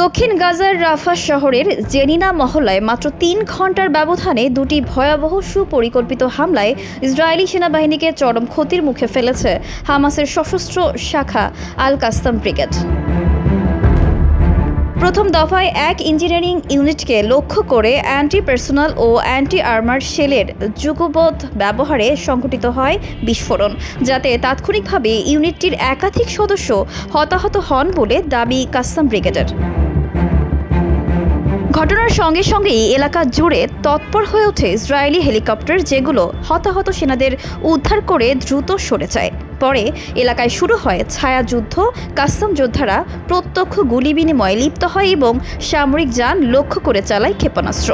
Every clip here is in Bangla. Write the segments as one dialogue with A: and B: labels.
A: দক্ষিণ গাজার রাফা শহরের জেনিনা মহল্লায় মাত্র তিন ঘণ্টার ব্যবধানে দুটি ভয়াবহ সুপরিকল্পিত হামলায় ইসরায়েলি সেনাবাহিনীকে চরম ক্ষতির মুখে ফেলেছে হামাসের সশস্ত্র শাখা আল কাস্তাম ব্রিগেড। প্রথম দফায় এক ইঞ্জিনিয়ারিং ইউনিটকে লক্ষ্য করে অ্যান্টি পার্সোনাল ও অ্যান্টি আর্মার শেলের যুগবদ্ধ ব্যবহারে সংঘটিত হয় বিস্ফোরণ, যাতে তাৎক্ষণিকভাবে ইউনিটটির একাধিক সদস্য হতাহত হন বলে দাবি কাস্তাম ব্রিগেডের। ঘটনার সঙ্গে সঙ্গেই এলাকা জুড়ে তৎপর হয়ে ওঠে ইসরায়েলি হেলিকপ্টার যেগুলো হতাহত সেনাদের উদ্ধার করে দ্রুত সরে যায়। পরে এলাকায় শুরু হয় ছায়া যুদ্ধ কাস্টম যোদ্ধারা প্রত্যক্ষ গুলি বিনিময়ে লিপ্ত হয় এবং সামরিক যান লক্ষ্য করে চালায় ক্ষেপণাস্ত্র।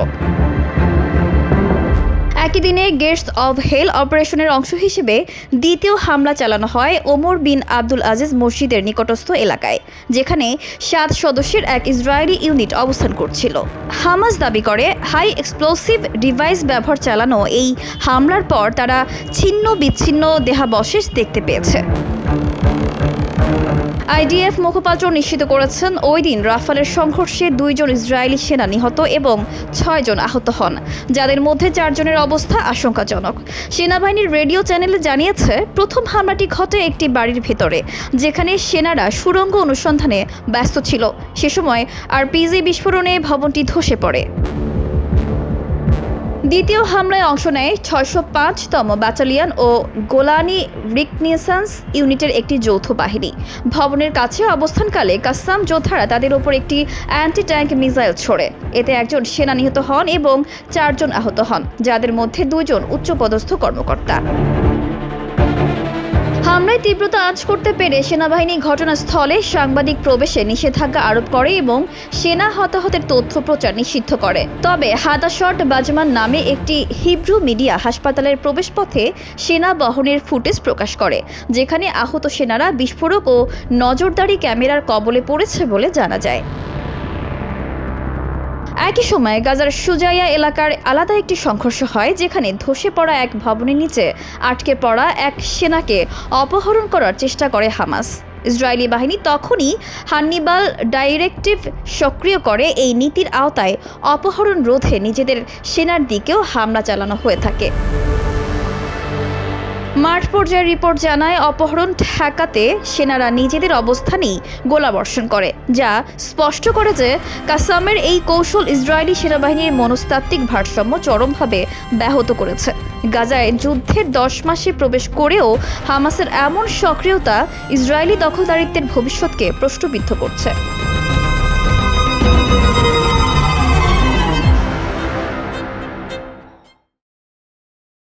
A: একই দিনে গেটস অব হেল অপারেশনের অংশ হিসেবে দ্বিতীয় হামলা চালানো হয় ওমর বিন আব্দুল আজিজ মসজিদের নিকটস্থ এলাকায়, যেখানে সাত সদস্যের এক ইসরায়েলি ইউনিট অবস্থান করছিল। হামাস দাবি করে, হাই এক্সপ্লোসিভ ডিভাইস ব্যবহার চালানো এই হামলার পর তারা ছিন্ন বিচ্ছিন্ন দেহাবশেষ দেখতে পেয়েছে। আইডিএফ মুখপাত্র নিশ্চিত করেছেন, ওই দিন রাফালের সংঘর্ষে দুইজন ইসরায়েলি সেনা নিহত এবং ছয়জন আহত হন। যাদের মধ্যে চারজনের অবস্থা আশঙ্কাজনক। সেনাবাহিনীর রেডিও চ্যানেলে জানিয়েছে, প্রথম হামলাটি ঘটে একটি বাড়ির ভেতরে, যেখানে সেনারা সুড়ঙ্গ অনুসন্ধানে ব্যস্ত ছিল। সে সময় আর পিজি বিস্ফোরণে ভবনটি ধসে পড়ে। দ্বিতীয় হামলায় অংশ নেয় ছয়শো পাঁচতম ব্যাটালিয়ন ও গোলানি রিকনিয়েসান্স ইউনিটের একটি যৌথ বাহিনী। ভবনের কাছে অবস্থানকালে কাসাম যোদ্ধারা তাদের ওপর একটি অ্যান্টি ট্যাঙ্ক মিসাইল ছোড়ে। এতে একজন সেনা নিহত হন এবং চারজন আহত হন, যাদের মধ্যে দুজন উচ্চপদস্থ কর্মকর্তা। হামলায় তীব্রতা আঁচ করতে পেরে সেনাবাহিনী ঘটনাস্থলে সাংবাদিক প্রবেশে নিষেধাজ্ঞা আরোপ করে এবং সেনা হতাহতের তথ্য প্রচার নিষিদ্ধ করে। তবে হাদাশট বাজমান নামে একটি হিব্রু মিডিয়া হাসপাতালের প্রবেশপথে সেনা বহনের ফুটেজ প্রকাশ করে, যেখানে আহত সেনারা বিস্ফোরক ও নজরদারি ক্যামেরার কবলে পড়েছে বলে জানা যায়। একই সময় গাজার সুজাইয়া এলাকার আলাদা একটি সংঘর্ষ হয়, যেখানে ধসে পড়া এক ভবনের নিচে আটকে পড়া এক সেনাকে অপহরণ করার চেষ্টা করে হামাস। ইসরায়েলি বাহিনী তখনই হান্নিবাল ডাইরেক্টিভ সক্রিয় করে এই নীতির আওতায় অপহরণ রোধে নিজেদের সেনার দিকেও হামলা চালানো হয়ে থাকে। মাঠ পর্যায়ের রিপোর্ট জানায়, অপহরণ ঠেকাতে সেনারা নিজেদের অবস্থানেই গোলাবর্ষণ করে, যা স্পষ্ট করে যে কাসামের এই কৌশল ইসরায়েলি সেনাবাহিনীর মনস্তাত্ত্বিক ভারসাম্য চরমভাবে ব্যাহত করেছে। গাজায় যুদ্ধের দশ মাসে প্রবেশ করেও হামাসের এমন সক্রিয়তা ইসরায়েলি দখলদারিত্বের ভবিষ্যৎকে প্রশ্নবিদ্ধ করছে।